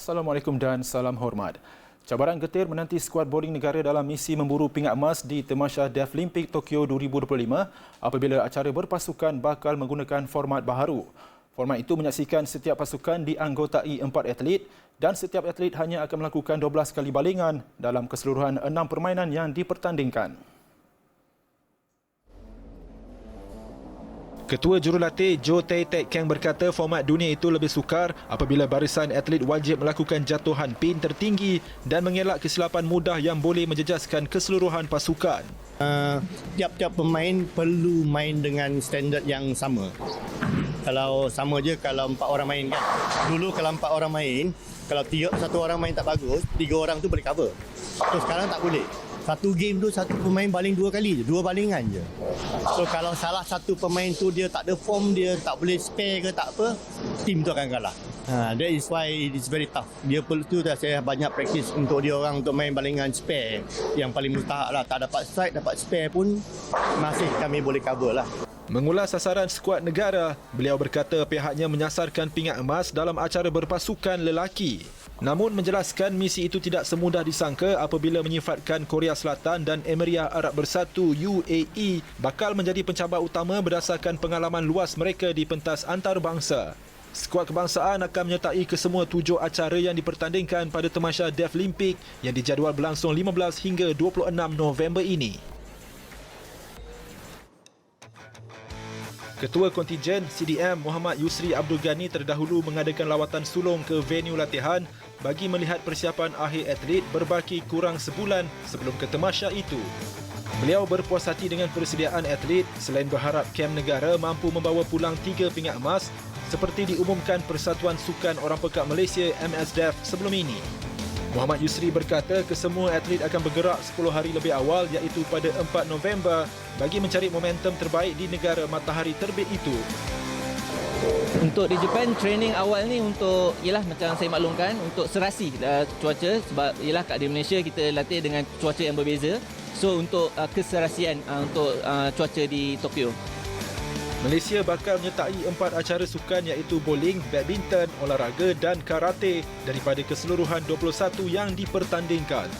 Assalamualaikum dan salam hormat. Cabaran getir menanti skuad bowling negara dalam misi memburu pingat emas di Temasya Deaflympic Tokyo 2025 apabila acara berpasukan bakal menggunakan format baharu. Format itu menyaksikan setiap pasukan dianggotai empat atlet dan setiap atlet hanya akan melakukan 12 kali balingan dalam keseluruhan enam permainan yang dipertandingkan. Ketua Jurulatih Joe Tay Tek Kang berkata format dunia itu lebih sukar apabila barisan atlet wajib melakukan jatuhan pin tertinggi dan mengelak kesilapan mudah yang boleh menjejaskan keseluruhan pasukan. Uh, tiap-tiap pemain perlu main dengan standard yang sama. Kalau sama je kalau empat orang main kan. Dulu kalau empat orang main, kalau tiga, satu orang main tak bagus, tiga orang tu boleh cover. So sekarang tak boleh satu game tu satu pemain baling dua kali je dua balingan je. So kalau salah satu pemain tu dia tak ada form dia tak boleh spare ke tak apa tim tu akan kalah. Ha, that is why it is very tough. Dia perlu tu dah saya banyak practice untuk dia orang untuk main balingan spare. Yang paling mustahak lah tak dapat strike dapat spare pun masih kami boleh cover lah Mengulas sasaran skuad negara, beliau berkata pihaknya menyasarkan pingat emas dalam acara berpasukan lelaki. Namun menjelaskan misi itu tidak semudah disangka apabila menyifatkan Korea Selatan dan Emirat Arab Bersatu UAE bakal menjadi pencabar utama berdasarkan pengalaman luas mereka di pentas antarabangsa. Skuad kebangsaan akan menyertai kesemua tujuh acara yang dipertandingkan pada Temasya Deaflympic yang dijadual berlangsung 15 hingga 26 November ini. Ketua Kontijen CDM Muhammad Yusri Abdul Ghani terdahulu mengadakan lawatan sulung ke venue latihan bagi melihat persiapan akhir atlet berbaki kurang sebulan sebelum ke Temasya itu. Beliau berpuas hati dengan persediaan atlet selain berharap kem negara mampu membawa pulang tiga pingat emas seperti diumumkan Persatuan Sukan Orang Pekat Malaysia MSDF sebelum ini. Muhammad Yusri berkata kesemua atlet akan bergerak 10 hari lebih awal iaitu pada 4 November bagi mencari momentum terbaik di negara matahari terbit itu. Untuk di Japan training awal ni untuk ialah macam saya maklumkan untuk serasi uh, cuaca sebab ialah kat di Malaysia kita latih dengan cuaca yang berbeza. So untuk uh, keserasian uh, untuk uh, cuaca di Tokyo. Malaysia bakal menyertai empat acara sukan iaitu bowling, badminton, olahraga dan karate daripada keseluruhan 21 yang dipertandingkan.